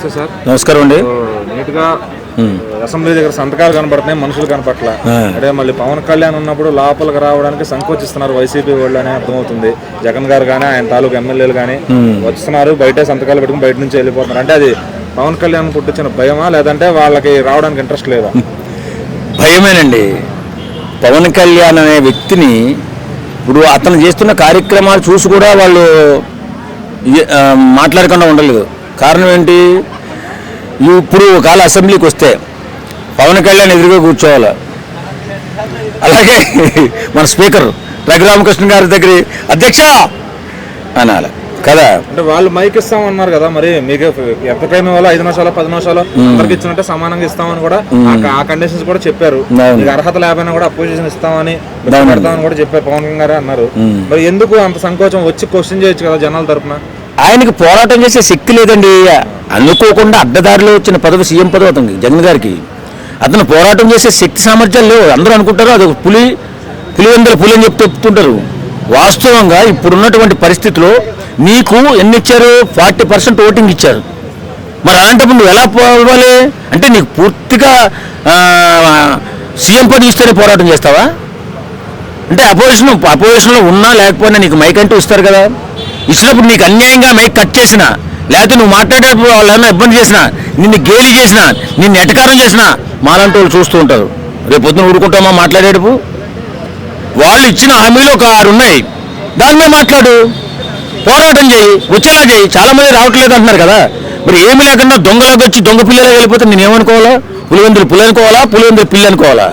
నమస్తే సార్. నమస్కారం అండి. నీట్గా అసెంబ్లీ దగ్గర సంతకాలు కనపడుతున్నాయి మనుషులు కనపట్ల. అంటే మళ్ళీ పవన్ కళ్యాణ్ ఉన్నప్పుడు లోపలికి రావడానికి సంకోచిస్తున్నారు వైసీపీ వాళ్ళు అని అర్థమవుతుంది. జగన్ గారు కానీ ఆయన తాలూకు ఎమ్మెల్యేలు కానీ వస్తున్నారు బయట సంతకాలు పెట్టుకుని బయట నుంచి వెళ్ళిపోతున్నారు. అంటే అది పవన్ కళ్యాణ్ పుట్టించిన భయమా లేదంటే వాళ్ళకి రావడానికి ఇంట్రెస్ట్ లేదా? భయమేనండి. పవన్ కళ్యాణ్ అనే వ్యక్తిని ఇప్పుడు అతను చేస్తున్న కార్యక్రమాలు చూసి కూడా వాళ్ళు మాట్లాడకుండా ఉండలేదు. కారణం ఏంటి? ఇప్పుడు ఒకవేళ అసెంబ్లీకి వస్తే పవన్ కళ్యాణ్ ఎదురుగా కూర్చోవాలి. అలాగే మన స్పీకర్ రఘురామకృష్ణ గారి దగ్గర అధ్యక్ష అనాలి. కదా? అంటే వాళ్ళు మైక్ ఇస్తామన్నారు కదా మరి మీకు ఎంత టైం ఇవ్వాలో? ఐదు నిమిషాలు పది నిమిషాలు అందరికి ఇచ్చినట్టే సమానంగా ఇస్తామని కూడా ఆ- కండిషన్స్ కూడా చెప్పారు. మీకు అర్హత లేకపోయినా కూడా అపోజిషన్ ఇస్తామని. పెడతామని కూడా చెప్పారు పవన్ కళ్యాణ్ గారే అన్నారు. మరి ఎందుకు అంత సంకోచం? వచ్చి క్వశ్చన్ చేయొచ్చు కదా జనాల తరపున. ఆయనకి పోరాటం చేసే శక్తి లేదండి. అనుకోకుండా అడ్డదారిలో వచ్చిన పదవి సీఎం పదవి అతనికి జగన్ గారికి. అతను పోరాటం చేసే శక్తి సామర్థ్యాలు లేవు అందరూ అనుకుంటారు అది ఒక పులి పులివెందుల పులి అని చెప్పి చెప్తుంటారు. వాస్తవంగా ఇప్పుడున్నటువంటి పరిస్థితిలో నీకు ఎన్ని ఇచ్చారు ఫార్టీ పర్సెంట్ ఓటింగ్ ఇచ్చారు. మరి అలాంటప్పుడు నువ్వు ఎలా పోవాలి? అంటే నీకు పూర్తిగా సీఎం పదవి ఇస్తేనే పోరాటం చేస్తావా? అంటే అపోజిషన్ అపోజిషన్లో ఉన్నా లేకపోయినా నీకు మైక్ అంటూ ఇస్తారు కదా. ఇచ్చినప్పుడు నీకు అన్యాయంగా మైక్ కట్ చేసిన లేకపోతే నువ్వు మాట్లాడేటప్పుడు వాళ్ళు ఏమైనా ఇబ్బంది చేసినా నిన్ను గేలి చేసినా నిన్ను ఎటకారం చేసినా మాలాంటి వాళ్ళు చూస్తూ ఉంటారు. రేపు పొద్దున ఊరుకుంటామా మాట్లాడేటప్పుడు? వాళ్ళు ఇచ్చిన హామీలు ఒక ఆరు ఉన్నాయి. దాని మీద మాట్లాడు. పోరాటం చేయి వచ్చేలా చేయి. చాలా మంది రావట్లేదు అంటున్నారు కదా. మరి ఏమి లేకుండా దొంగలకు వచ్చి దొంగ పిల్లలే వెళ్ళిపోతే నేను ఏమనుకోవాలా పులివెందులు పులి అనుకోవాలా? పులివెందులు పిల్లి అనుకోవాలా?